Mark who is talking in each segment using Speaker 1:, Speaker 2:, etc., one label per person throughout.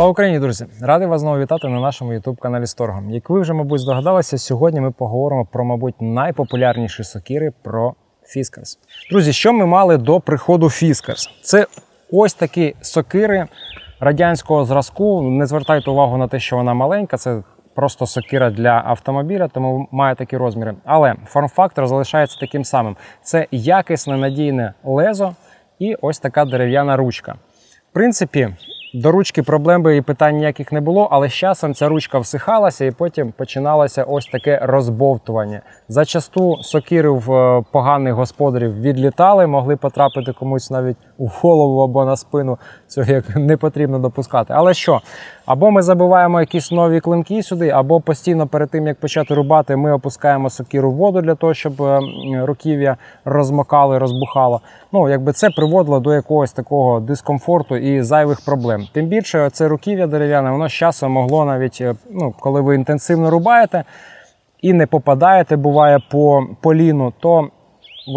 Speaker 1: Слава Україні, друзі! Радий вас знову вітати на нашому youtube каналі Сторго. Як ви вже, мабуть, здогадалися, сьогодні ми поговоримо про, мабуть, найпопулярніші сокири про Fiskars. Друзі, що ми мали до приходу Fiskars? Це ось такі сокири радянського зразку. Не звертайте увагу на те, що вона маленька. Це просто сокира для автомобіля, тому має такі розміри. Але форм-фактор залишається таким самим: це якісне надійне лезо і ось така дерев'яна ручка. В принципі, до ручки проблем би і питань ніяких не було, але з часом ця ручка всихалася і потім починалося ось таке розбовтування. Зачасту сокири в е, поганих господарів відлітали, могли потрапити комусь навіть у голову або на спину. Цього як не потрібно допускати. Але що? Або ми забиваємо якісь нові клинки сюди, або постійно перед тим як почати рубати, ми опускаємо сокиру в воду для того, щоб е, руків'я розмокало і розбухало. Ну, якби це приводило до якогось такого дискомфорту і зайвих проблем. Тим більше це руків'я дерев'яне, воно з часом могло навіть, е, ну, коли ви інтенсивно рубаєте і не попадаєте, буває по поліну, то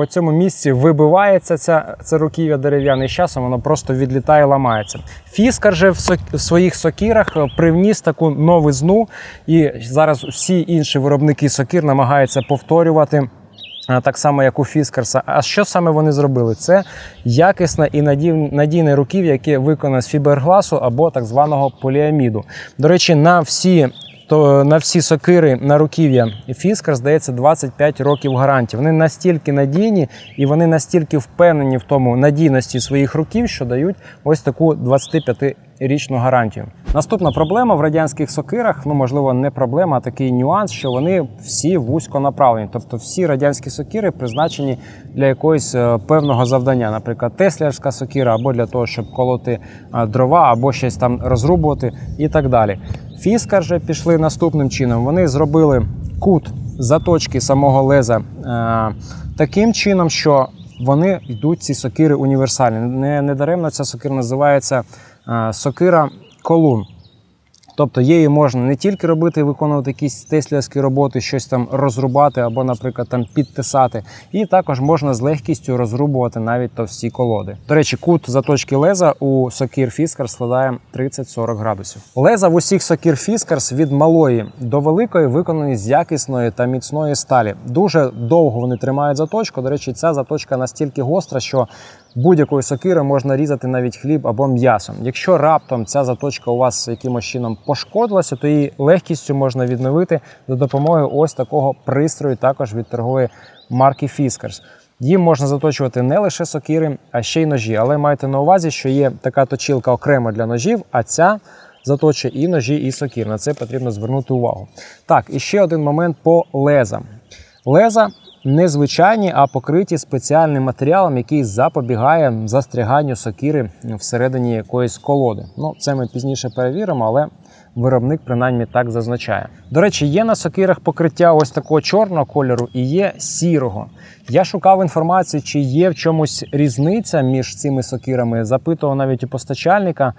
Speaker 1: в цьому місці вибивається ця, це руків'я дерев'яне, і з часом воно просто відлітає ламається. Фіскар же в, сок, в своїх сокирах е, привніс таку новизну, і зараз всі інші виробники сокир намагаються повторювати. А, Так само, як у Фіскарса. А що саме вони зробили? Це якісне і надійне руків'я, яке виконане з фібергласу або так званого поліаміду. До речі, на всі то на всі сокири на руків'я Фіскар здається 25 років гарантії. Вони настільки надійні і вони настільки впевнені в тому надійності своїх руків, що дають ось таку 25-річну гарантію. Наступна проблема в радянських сокирах, ну можливо, не проблема, а такий нюанс, що вони всі вузько направлені. Тобто всі радянські сокири призначені для якогось е, певного завдання, наприклад, теслярська сокира, або для того, щоб колоти е, дрова, або щось там розрубувати і так далі. Фіскар же пішли наступним чином. Вони зробили кут заточки самого леза е, таким чином, що вони йдуть ці сокири універсальні. Не, не даремно ця сокира називається е, сокира колун. Тобто її можна не тільки робити, виконувати якісь теслярські роботи, щось там розрубати або, наприклад, там підтисати. І також можна з легкістю розрубувати навіть товсті колоди. До речі, кут заточки леза у сокир Fiskars складає 30-40 градусів. Леза в усіх сокир Fiskars від малої до великої виконані з якісної та міцної сталі. Дуже довго вони тримають заточку. До речі, ця заточка настільки гостра, що будь-якою сокирою можна різати навіть хліб або м'ясо. Якщо раптом ця заточка у вас якимось чином пошкодилася, то її легкістю можна відновити за допомогою ось такого пристрою, також від торгової марки Fiskars. Їм можна заточувати не лише сокири, а ще й ножі. Але майте на увазі, що є така точилка окремо для ножів, а ця заточує і ножі, і сокир. На це потрібно звернути увагу. Так, і ще один момент по лезам. Леза не звичайні, а покриті спеціальним матеріалом, який запобігає застряганню сокири всередині якоїсь колоди. Ну, це ми пізніше перевіримо, але виробник принаймні так зазначає. До речі, є на сокирах покриття ось такого чорного кольору і є сірого. Я шукав інформацію, чи є в чомусь різниця між цими сокирами. Запитував навіть у постачальника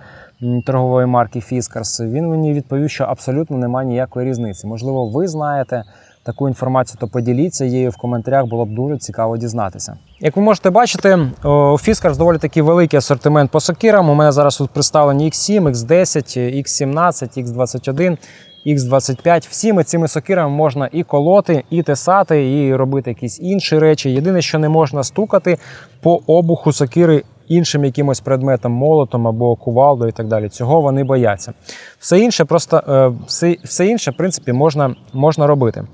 Speaker 1: торгової марки Fiskars. Він мені відповів, що абсолютно немає ніякої різниці. Можливо, ви знаєте таку інформацію, то поділіться її в коментарях, було б дуже цікаво дізнатися. Як ви можете бачити, у Fiskars доволі такий великий асортимент по сокирам. У мене зараз тут представлені X7, X10, X17, X21. X25. Всіми цими сокирами можна і колоти, і тесати, і робити якісь інші речі. Єдине, що не можна стукати по обуху сокири іншим якимось предметом, молотом або кувалдою і так далі. Цього вони бояться. Все інше, просто е, все, все інше, в принципі, можна, можна робити.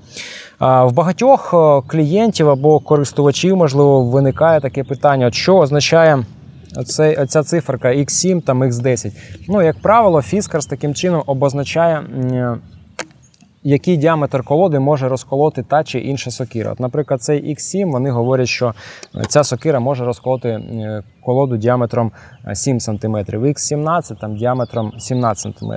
Speaker 1: В багатьох е, клієнтів або користувачів, можливо, виникає таке питання: от що означає оцей, оця циферка X7 там X10? Ну, як правило, Fiskars таким чином обозначає. Який діаметр колоди може розколоти та чи інша сокира. От, наприклад, цей X7, вони говорять, що ця сокира може розколоти е, колоду діаметром е, 7 см, X17 там діаметром 17 см.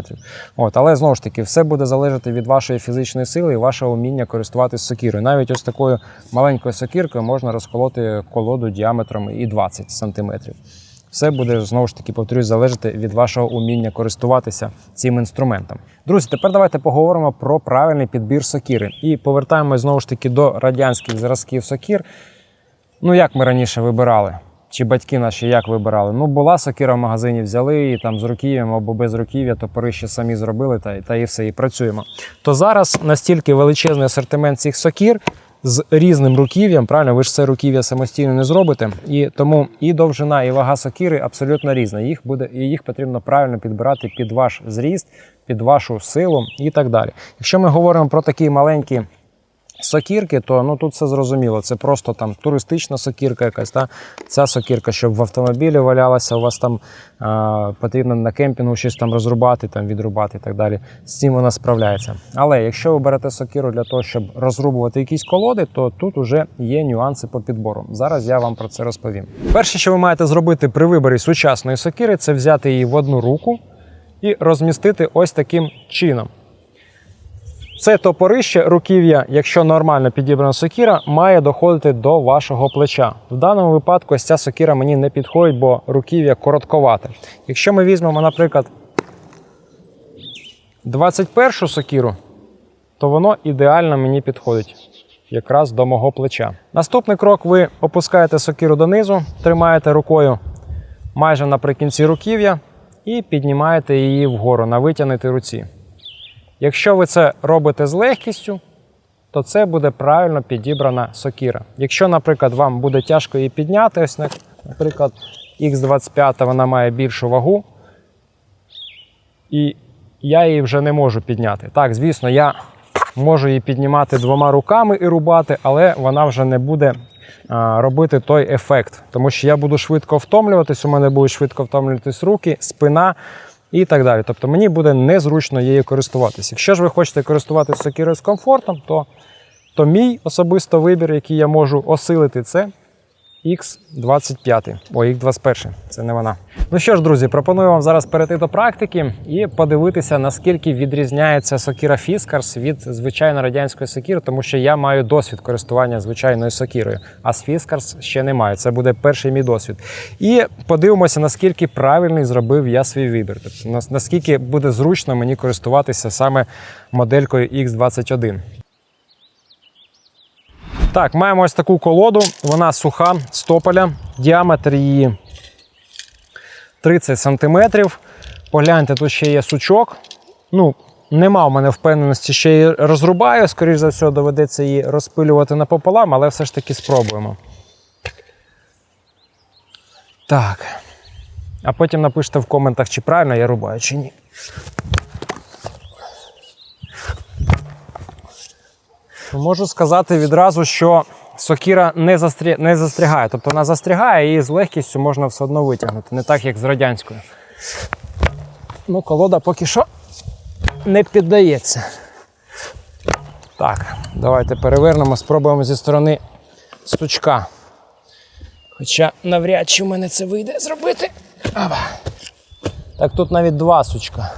Speaker 1: От, але знову ж таки, все буде залежати від вашої фізичної сили і вашого вміння користуватися сокирою. Навіть ось такою маленькою сокиркою можна розколоти колоду діаметром і 20 см. Все буде знову ж таки повторюсь, залежати від вашого уміння користуватися цим інструментом. Друзі, тепер давайте поговоримо про правильний підбір сокири. І повертаємось знову ж таки до радянських зразків сокир. Ну як ми раніше вибирали? чи батьки наші як вибирали. Ну, була сокира в магазині, взяли і там з руків'ям або без руків'я, топори ще самі зробили, та, та і все, і працюємо. То зараз настільки величезний асортимент цих сокір з різним руків'ям, правильно, ви ж це руків'я самостійно не зробите. І тому і довжина, і вага сокири абсолютно різна. Їх буде, і їх потрібно правильно підбирати під ваш зріст, під вашу силу і так далі. Якщо ми говоримо про такі маленькі сокірки, то ну тут все зрозуміло. Це просто там туристична сокірка якась. Та? Ця сокірка, щоб в автомобілі валялася, у вас там а, потрібно на кемпінгу щось там розрубати, там відрубати і так далі. З цим вона справляється. Але якщо ви берете сокиру для того, щоб розрубувати якісь колоди, то тут вже є нюанси по підбору. Зараз я вам про це розповім. Перше, що ви маєте зробити при виборі сучасної сокири, це взяти її в одну руку і розмістити ось таким чином. Це топорище руків'я, якщо нормально підібрана сокіра, має доходити до вашого плеча. В даному випадку ось ця сокіра мені не підходить, бо руків'я коротковате. Якщо ми візьмемо, наприклад, 21 сокіру, то воно ідеально мені підходить якраз до мого плеча. Наступний крок: ви опускаєте сокиру донизу, тримаєте рукою майже наприкінці руків'я і піднімаєте її вгору на витягнутій руці. Якщо ви це робите з легкістю, то це буде правильно підібрана сокіра. Якщо, наприклад, вам буде тяжко її підняти, ось, наприклад, X25 вона має більшу вагу, і я її вже не можу підняти. Так, звісно, я можу її піднімати двома руками і рубати, але вона вже не буде робити той ефект, тому що я буду швидко втомлюватись, у мене будуть швидко втомлюватись руки, спина і так далі. Тобто мені буде незручно її користуватися. Якщо ж ви хочете користуватися сокирою з комфортом, то, то мій особисто вибір, який я можу осилити, це X25. О, X21, це не вона. Ну що ж, друзі, пропоную вам зараз перейти до практики і подивитися, наскільки відрізняється сокира Fiskars від звичайно радянської сокири, тому що я маю досвід користування звичайною сокирою, а з Fiskars ще не маю. Це буде перший мій досвід. І подивимося, наскільки правильний зробив я свій вибір. Тобто, наскільки буде зручно мені користуватися саме моделькою X21. Так, маємо ось таку колоду. Вона суха з тополя. Діаметр її 30 см. Погляньте, тут ще є сучок. Ну, нема в мене впевненості, що її розрубаю. Скоріше за все, доведеться її розпилювати напополам, але все ж таки спробуємо. Так. А потім напишіть в коментах, чи правильно я рубаю, чи ні. Можу сказати відразу, що сокіра не, застрі... не застрягає. Тобто вона застрягає і з легкістю можна все одно витягнути, не так, як з радянською. Ну, колода поки що не піддається. Так, давайте перевернемо, спробуємо зі сторони сучка. Хоча навряд чи в мене це вийде зробити. Аба. Так тут навіть два сучка.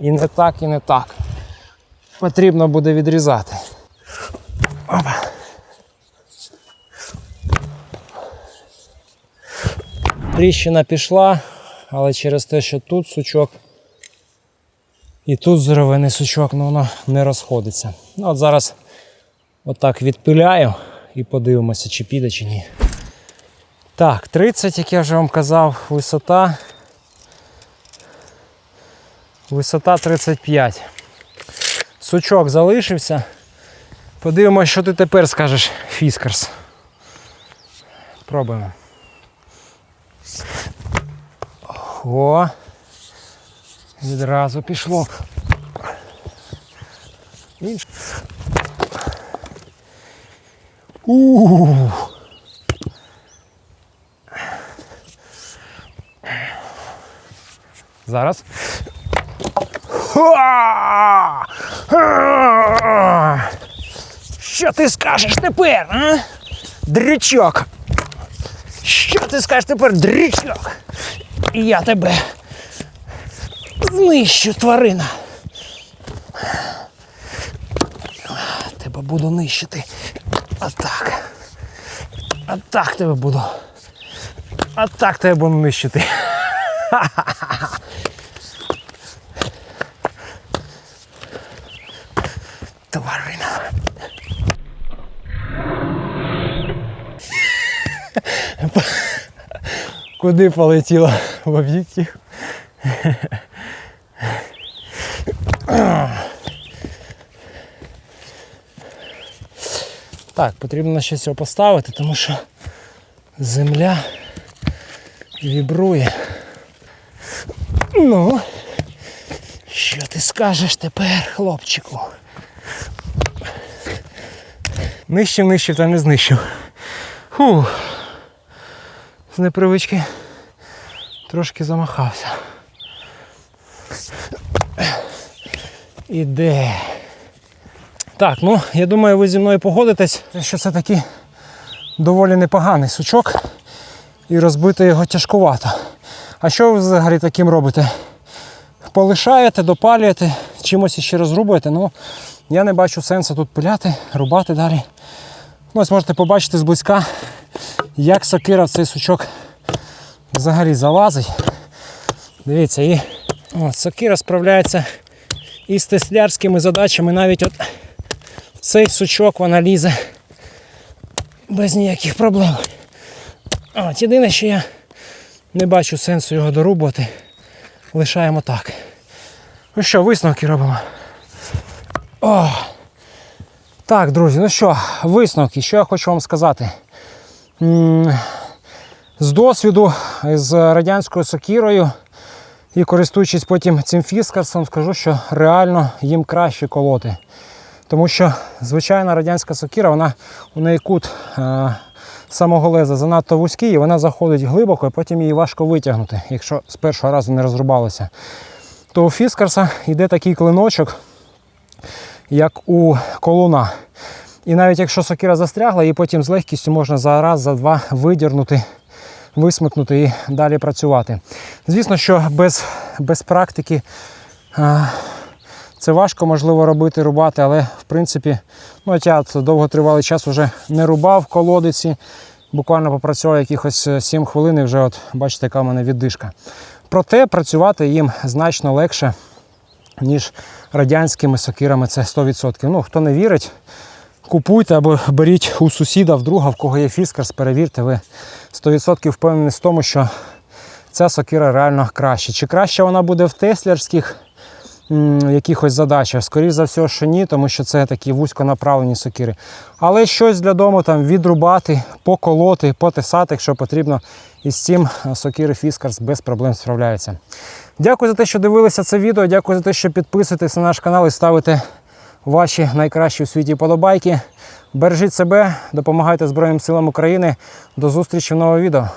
Speaker 1: І не так, і не так потрібно буде відрізати. Опа. Тріщина пішла, але через те, що тут сучок і тут здоровений сучок, ну воно не розходиться. Ну, от зараз отак відпиляю і подивимося, чи піде, чи ні. Так, 30, як я вже вам казав, висота. Висота 35. Сучок залишився. Подивимось, що ти тепер скажеш, Фіскарс. Пробуємо. О! Відразу пішло. Інш... У. Зараз. Що ти скажеш тепер, а? Дрючок. Що ти скажеш тепер, дрючок? Я тебе знищу, тварина. Тебе буду нищити. Отак. Отак тебе буду. Отак тебе буду нищити. Тварина. Куди полетіло в об'єктив. Так, потрібно ще цього поставити, тому що земля вібрує. Ну, що ти скажеш тепер, хлопчику? Нищив, нищив та не знищив. Фу. З непривички трошки замахався. Іде. Так, ну я думаю, ви зі мною погодитесь, що це такий доволі непоганий сучок і розбити його тяжкувато. А що ви взагалі таким робите? Полишаєте, допалюєте, чимось іще розрубуєте. Ну, я не бачу сенсу тут пиляти, рубати далі. Ну, ось можете побачити зблизька, як сокира в цей сучок взагалі залазить. Дивіться, і от, сокира справляється із теслярськими задачами. Навіть от цей сучок вона лізе без ніяких проблем. От, єдине, що я не бачу сенсу його дорубувати. Лишаємо так. Ну що, висновки робимо. О! Так, друзі, ну що, висновки, що я хочу вам сказати. З досвіду з радянською сокірою і користуючись потім цим фіскарсом, скажу, що реально їм краще колоти. Тому що звичайна радянська сокіра, вона у неї кут е, самого леза занадто вузький, і вона заходить глибоко, і потім її важко витягнути, якщо з першого разу не розрубалося. То у фіскарса йде такий клиночок, як у колуна. І навіть якщо сокира застрягла, її потім з легкістю можна за раз, за два видірнути, висмикнути і далі працювати. Звісно, що без, без практики а, це важко можливо робити, рубати, але в принципі, ну я довготривалий час вже не рубав колодиці. Буквально попрацював якихось 7 хвилин і вже от бачите, яка в мене віддишка. Проте працювати їм значно легше, ніж радянськими сокирами, це 100%. Ну, хто не вірить, купуйте або беріть у сусіда, в друга, в кого є фіскарс, перевірте, ви 100% впевнені в тому, що ця сокира реально краще. Чи краще вона буде в теслярських якихось задачах? Скоріше за все, що ні, тому що це такі вузьконаправлені сокири. Але щось для дому там відрубати, поколоти, потисати, якщо потрібно. І з цим сокири Фіскарс без проблем справляються. Дякую за те, що дивилися це відео. Дякую за те, що підписуєтесь на наш канал і ставите ваші найкращі у світі подобайки. Бережіть себе, допомагайте Збройним силам України. До зустрічі в новому відео.